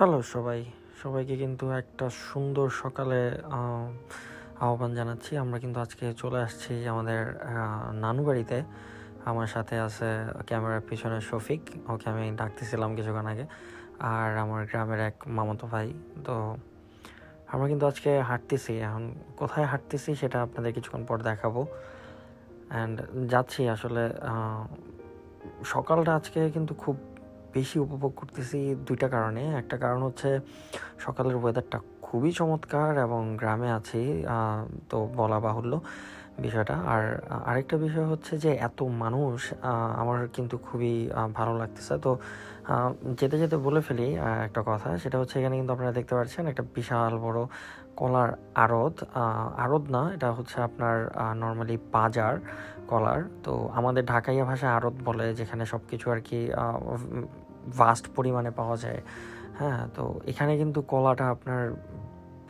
Hello সবাই। সবাইকে কিন্তু একটা সুন্দর সকালে আহ্বান জানাচ্ছি। আমরা কিন্তু আজকে চলে আসছি আমাদের নানু বাড়িতে। আমার সাথে আছে ক্যামেরার পিছনে শফিক। ওকে আমি ডাকতেছিলাম কিছুক্ষণ আগে। আর আমার গ্রামের এক মামাতো ভাই। তো আমরা কিন্তু আজকে হাঁটতেছি। এখন কোথায় হাঁটতেছি সেটা আপনাদের কিছুক্ষণ পর দেখাবো। অ্যান্ড যাচ্ছি আসলে সকালটা আজকে কিন্তু খুব বেশি উপভোগ করতেছি দুইটা কারণে। একটা কারণ হচ্ছে সকালের ওয়েদারটা খুবই চমৎকার এবং গ্রামে আছি তো বলা বাহুল্য বিষয়টা। আর আরেকটা বিষয় হচ্ছে যে এত মানুষ আমার কিন্তু খুবই ভালো লাগতেছে। তো যেতে যেতে বলে ফেলি একটা কথা। সেটা হচ্ছে এখানে কিন্তু আপনারা দেখতে পাচ্ছেন একটা বিশাল বড় কলার আড়ত। আড়ত না, এটা হচ্ছে আপনার নর্মালি বাজার কলার। তো আমাদের ঢাকাইয়া ভাষায় আড়ত বলে, যেখানে সব কিছু আর কি ভাস্ট পরিমাণে পাওয়া যায়। হ্যাঁ তো এখানে কিন্তু কলাটা আপনার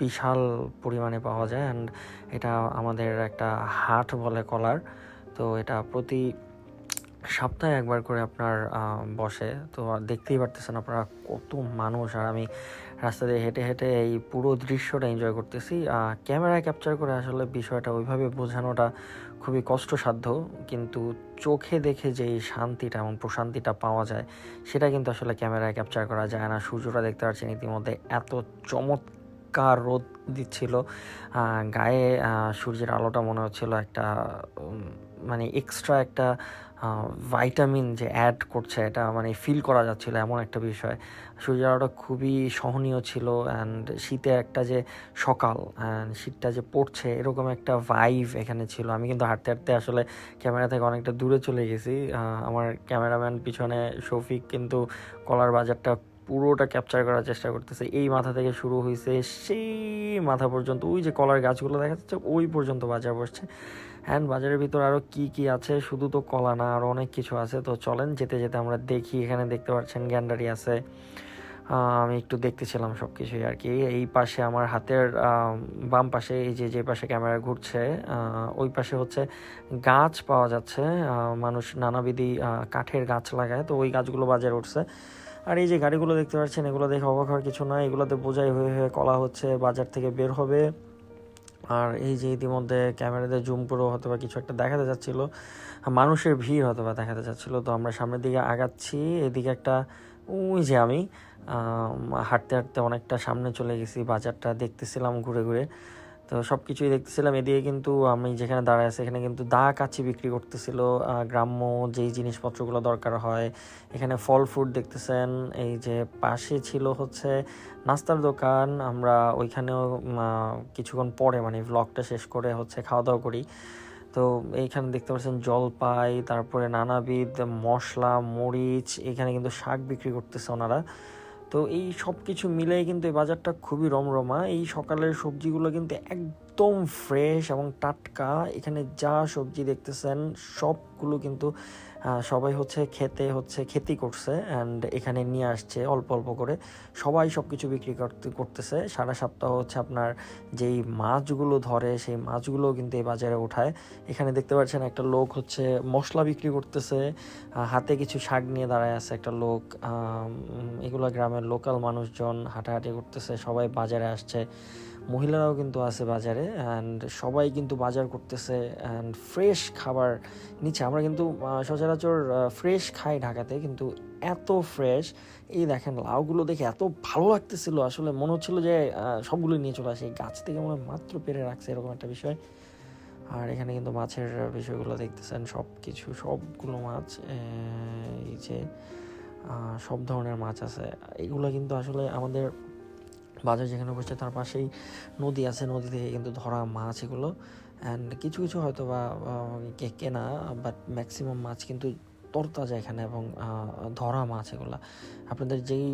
বিশাল পরিমাণে পাওয়া যায়। অ্যান্ড এটা আমাদের একটা হাট বলে কলার। তো এটা প্রতি সপ্তাহে একবার করে আপনার বসে। তো দেখতেই পারতেছেন আপনারা কত মানুষ। আর আমি রাস্তা দিয়ে হেঁটে হেঁটে এই পুরো দৃশ্যটা এনজয় করতেছি। ক্যামেরায় ক্যাপচার করে আসলে বিষয়টা ওইভাবে বোঝানোটা খুবই কষ্টসাধ্য। কিন্তু চোখে দেখে যে শান্তিটা এবং প্রশান্তিটা পাওয়া যায়, সেটা কিন্তু আসলে ক্যামেরায় ক্যাপচার করা যায় না। সূর্যটা দেখতে পাচ্ছেন ইতিমধ্যে এত চমৎকার রোদ দিচ্ছিল। গায়ে সূর্যের আলোটা মনে হচ্ছিল একটা মানে এক্সট্রা একটা ভাইটামিন যে অ্যাড করছে, এটা মানে ফিল করা যাচ্ছিল এমন একটা বিষয়। সূর্যের আলোটা খুবই সহনীয় ছিল অ্যান্ড শীতে একটা যে সকাল অ্যান্ড শীতটা যে পড়ছে, এরকম একটা ভাইভ এখানে ছিল। আমি কিন্তু হাঁটতে হাঁটতে আসলে ক্যামেরা থেকে অনেকটা দূরে চলে গেছি। আমার ক্যামেরাম্যান পিছনে শফিক কিন্তু কলার বাজারটা পুরোটা ক্যাপচার করার চেষ্টা করতেছে। এই মাথা থেকে শুরু হয়েছে সেই মাথা পর্যন্ত, ওই যে কলার গাছগুলো দেখা যাচ্ছে, ওই পর্যন্ত বাজার বসছে। অ্যান্ড বাজারের ভিতর আরও কি কি আছে? শুধু তো কলা না আরও অনেক কিছু আছে। তো চলেন, যেতে যেতে আমরা দেখি, এখানে দেখতে পাচ্ছেন গ্যান্ডারি আছে। আমি একটু দেখতেছিলাম সব কিছুই আর কি। এই পাশে আমার হাতের বাম পাশে, এই যে যে পাশে ক্যামেরা ঘুরছে ওই পাশে হচ্ছে গাছ পাওয়া যাচ্ছে। মানুষ নানাবিধি কাঠের গাছ লাগায়। তো ওই গাছগুলো বাজারে উঠছে। আর এই যে গাড়িগুলো দেখতে পাচ্ছেন, এগুলো দেখে অবাক হওয়ার কিছু না এগুলোতে বোঝাই হয়ে হয়ে কলা হচ্ছে, বাজার থেকে বের হবে। আর এই যে ইতিমধ্যে ক্যামেরাতে জুম করে হয়তো বা কিছু একটা দেখাতে যাচ্ছিল মানুষের ভিড় হয়তো বা দেখাতে যাচ্ছিল। তো আমরা সামনের দিকে আগাচ্ছি এদিকে একটা ওই যে আম, হাঁটতে হাঁটতে অনেকটা সামনে চলে গেছি বাজারটা দেখতেছিলাম ঘুরে ঘুরে। তো সব কিছুই দেখতেছিলাম। এদিকে কিন্তু আমি যেখানে দাঁড়ায় আছি, এখানে কিন্তু দা কাছি বিক্রি করতেছিল। গ্রাম্য যেই জিনিসপত্রগুলো দরকার হয়, এখানে ফল ফ্রুট দেখতেছেন। এই যে পাশে ছিল হচ্ছে নাস্তার দোকান। আমরা ওইখানেও কিছুক্ষণ পরে মানে ভ্লগটা শেষ করে হচ্ছে খাওয়া দাওয়া করি। তো এইখানে দেখতে পাচ্ছেন জলপাই, তারপরে নানাবিধ মশলা, মরিচ, এখানে কিন্তু শাক বিক্রি করতেছে ওনারা। তো এই সব কিছু মিলেই কিন্তু এই বাজারটা খুবই রমরমা। এই সকালের সবজিগুলো কিন্তু একদম ফ্রেশ এবং টাটকা। এখানে যা সবজি দেখতেছেন, সবগুলো কিন্তু সবাই হচ্ছে খেতে, হচ্ছে খেতি করছে অ্যান্ড এখানে নিয়ে আসছে অল্প অল্প করে। সবাই সব কিছু বিক্রি করতে, করতেছে। সারা সপ্তাহ হচ্ছে আপনার যেই মাছগুলো ধরে, সেই মাছগুলো কিন্তু এই বাজারে ওঠায়। এখানে দেখতে পাচ্ছেন একটা লোক হচ্ছে মশলা বিক্রি করতেছে। হাতে কিছু শাক নিয়ে দাঁড়ায় আছে একটা লোক। এগুলো গ্রামের লোকাল মানুষজন হাঁটাহাঁটি করতেছে। সবাই বাজারে আসছে। মহিলারাও কিন্তু আছে বাজারে অ্যান্ড সবাই কিন্তু বাজার করতেছে অ্যান্ড ফ্রেশ খাবার নিচ্ছে। আমরা কিন্তু সচরাচর ফ্রেশ খাই ঢাকাতে, কিন্তু এত ফ্রেশ এই দেখেন লাউগুলো দেখে এত ভালো লাগতেছিল। আসলে মনে হচ্ছিল যে সবগুলো নিয়ে চলে আসে। গাছ থেকে মনে মাত্র পেরে রাখছে এরকম একটা বিষয়। আর এখানে কিন্তু মাছের বিষয়গুলো দেখতেছেন সব কিছু সবগুলো মাছ এই যে সব ধরনের মাছ আছে। এগুলো কিন্তু আসলে আমাদের বাজার যেখানে বসছে তার পাশেই নদী আছে, নদী থেকে কিন্তু ধরা মাছ এগুলো। অ্যান্ড কিছু কিছু হয়তো বা কেনা বাট ম্যাক্সিমাম মাছ কিন্তু তরতাজা এখানে এবং ধরা মাছ এগুলো। আপনাদের যেই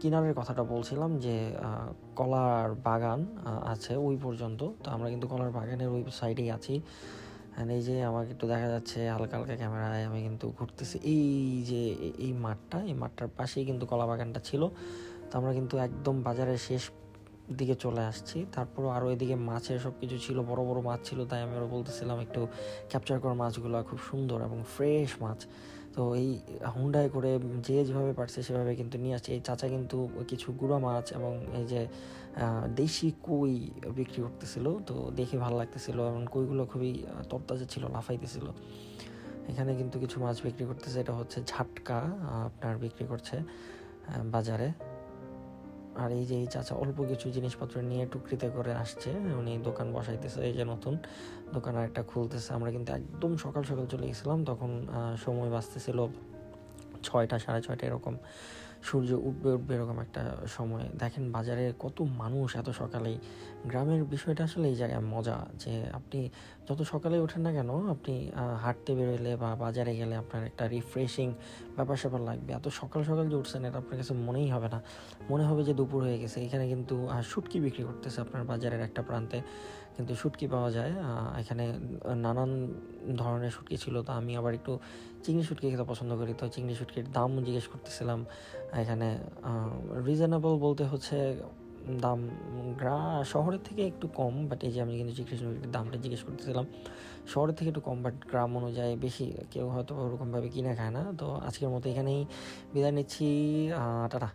কিনারের কথাটা বলছিলাম যে কলার বাগান আছে ওই পর্যন্ত। তো আমরা কিন্তু কলার বাগানের ওই সাইডেই আছি। অ্যান্ড এই যে আমাকে একটু দেখা যাচ্ছে হালকা হালকা ক্যামেরায় আমি কিন্তু ঘুরতেছি। এই যে, এই মাঠটা, এই মাঠটার পাশেই কিন্তু কলা বাগানটা ছিল। তো আমরা কিন্তু একদম বাজারের শেষ দিকে চলে আসছি। তারপরও আরও এদিকে মাছের সব কিছু ছিল, বড় বড় মাছ ছিল, তাই আমি আরও বলতেছিলাম একটু ক্যাপচার করা মাছগুলো খুব সুন্দর এবং ফ্রেশ মাছ। তো এই হুন্ডায় করে যে যেভাবে পারছে সেভাবে কিন্তু নিয়ে আসছে। এই চাচা কিন্তু কিছু গুঁড়া মাছ এবং এই যে দেশি কই বিক্রি করতেছিল, তো দেখে ভালো লাগতেছিল এবং কইগুলো খুবই তরতাজা ছিল, লাফাইতেছিল। এখানে কিন্তু কিছু মাছ বিক্রি করতেছে, এটা হচ্ছে ঝাটকা আপনার বিক্রি করছে বাজারে। আর এই যে এই চাচা অল্প কিছু জিনিসপত্র নিয়ে টুকরিতে করে আসছে, উনি দোকান বসাইতেছে, এই যে নতুন দোকান আরেকটা খুলতেছে। আমরা কিন্তু একদম সকাল সকাল চলে গেছিলাম, তখন সময় বাঁচতেছিল ছয়টা, সাড়ে ছয়টা এরকম। সূর্য উঠবে উঠবে এরকম একটা সময়। দেখেন বাজারে কত মানুষ এত সকালেই। গ্রামের বিষয়টা আসলে এই জায়গায় মজা যে আপনি যত সকালে ওঠেন না কেন, আপনি হাঁটতে বেরোলে বা বাজারে গেলে আপনার একটা রিফ্রেশিং ব্যাপার স্যাপার লাগবে। এত সকাল সকাল যে উঠছেন, এটা আপনার কাছে মনেই হবে না। মনে হবে যে দুপুর হয়ে গেছে। এখানে কিন্তু শুটকি বিক্রি করতেছে আপনার বাজারের একটা প্রান্তে। কিন্তু শুটকি পাওয়া যায় এখানে নানান ধরনের শুটকি ছিল। তো আমি আবার একটু চিংড়ি শুটকি খেতে পছন্দ করি। তো চিংড়ি শুটকির দাম জিজ্ঞেস করতেছিলাম এখানে রিজনেবল বলতে হচ্ছে দাম গ্রা, শহরের থেকে একটু কম বাট এই যে আমি কিন্তু জিজ্ঞেস দামটা জিজ্ঞেস করতেছিলাম, শহরের থেকে একটু কম বাট গ্রাম অনুযায়ী বেশি, কেউ হয়তো ওরকমভাবে কিনে খায় না, তো আজকের মতো এখানেই বিদায় নিচ্ছি টাটা।